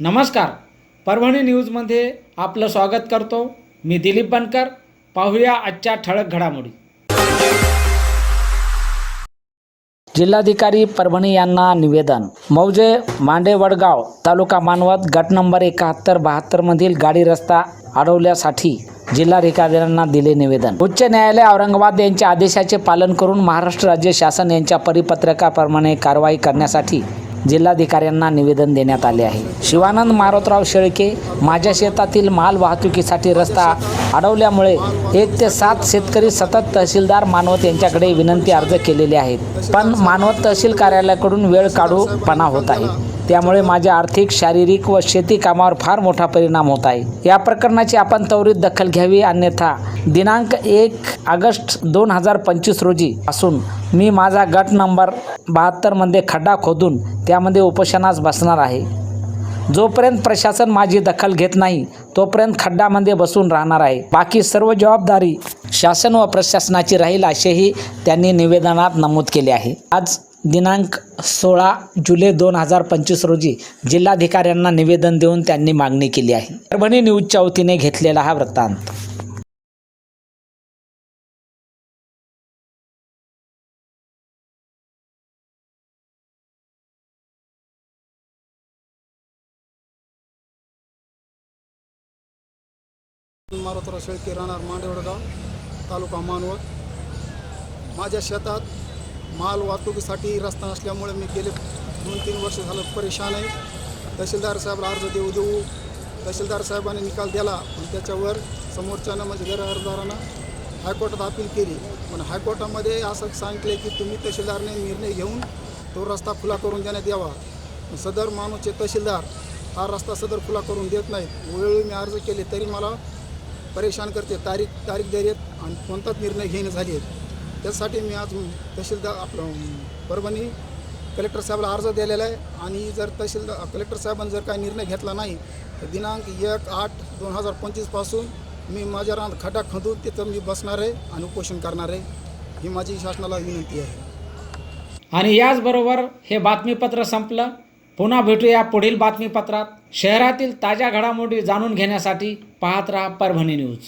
नमस्कार. परभणी न्यूजमध्ये आपलं स्वागत करतो. मी दिलीप बनकर. पाहूया आजच्या ठळक घडामोडी. जिल्हाधिकारी परभणी यांना निवेदन. मौजे मांडे वडगाव तालुका मानवत गट नंबर एकाहत्तर बहात्तरमधील गाडी रस्ता अडवल्यासाठी जिल्हाधिकाऱ्यांना दिले निवेदन. उच्च न्यायालय औरंगाबाद यांच्या आदेशाचे पालन करून महाराष्ट्र राज्य शासन यांच्या परिपत्रकाप्रमाणे कारवाई करण्यासाठी जिल्हाधिकाऱ्यांना निवेदन देण्यात आले आहे. शिवानंद मारोतराव शेळके माझ्या शेतातील माल वाहतुकीसाठी रस्ता अडवल्यामुळे एक ते सात शेतकरी सतत तहसीलदार मानवत यांच्याकडे विनंती अर्ज केलेले आहेत. पण मानवत तहसील कार्यालयाकडून वेळ काढूपणा होत आहे. त्यामुळे माझ्या आर्थिक शारीरिक व शेती कामावर फार मोठा परिणाम होत आहे. या प्रकरणाची आपण त्वरित दखल घ्यावी अन्यथा दिनांक एक ऑगस्ट दोन हजार पंचवीस रोजी पासून मी माझा गट नंबर बहात्तरमध्ये खड्डा खोदून त्यामध्ये उपोषणास बसणार आहे. जोपर्यंत प्रशासन माझी दखल घेत नाही तोपर्यंत खड्ड्यामध्ये बसून राहणार आहे. बाकी सर्व जबाबदारी शासन व प्रशासनाची राहील असेही त्यांनी निवेदनात नमूद केले आहे. आज दिनांक सोळा जुलै दोन हजार पंचवीस रोजी जिल्हाधिकाऱ्यांना निवेदन देऊन त्यांनी मागणी केली आहे. परभणी न्यूजच्या वतीने घेतलेला हा वृत्तांत. मारुतराव शेळके राहणार मांडेवडगाव तालुका मानवत. माझ्या शेतात माल वाहतुकीसाठी रस्ता नसल्यामुळे मी गेले दोन तीन वर्ष झालं परेशान आहे. तहसीलदार साहेबला अर्ज देऊ देऊ तहसीलदार साहेबांनी निकाल दिला पण त्याच्यावर समोरच्यानं म्हणजे गैरहजदारानं हायकोर्टात अपील केली. पण हायकोर्टामध्ये असं सांगितले की तुम्ही तहसीलदारने निर्णय घेऊन तो रस्ता खुला करून देण्यात यावा. सदर माणूसचे तहसीलदार हा रस्ता सदर खुला करून देत नाहीत. वेळोवेळी मी अर्ज केले तरी मला परेशान करते. तारीख तारीख देत आणि कोणताच निर्णय घेणे झाले आहेत. त्यासाठी मी आज तहसीलदार आपलं परभणी कलेक्टर साहेबाला अर्ज दिलेला आहे. आणि जर तहसीलदार कलेक्टर साहेबांनी जर काही निर्णय घेतला नाही तर दिनांक एक आठ दोन हजार पंचवीसपासून मी माझ्या रानात खड्डा खंदून तिथं मी बसणार आहे आणि उपोषण करणार आहे. ही माझी शासनाला विनंती आहे. आणि याचबरोबर हे बातमीपत्र संपलं. पुन्हा भेटूया पुढील बातमीपत्रात. शहरातील ताज्या घडामोडी जाणून घेण्यासाठी पाहत राहा परभणी न्यूज.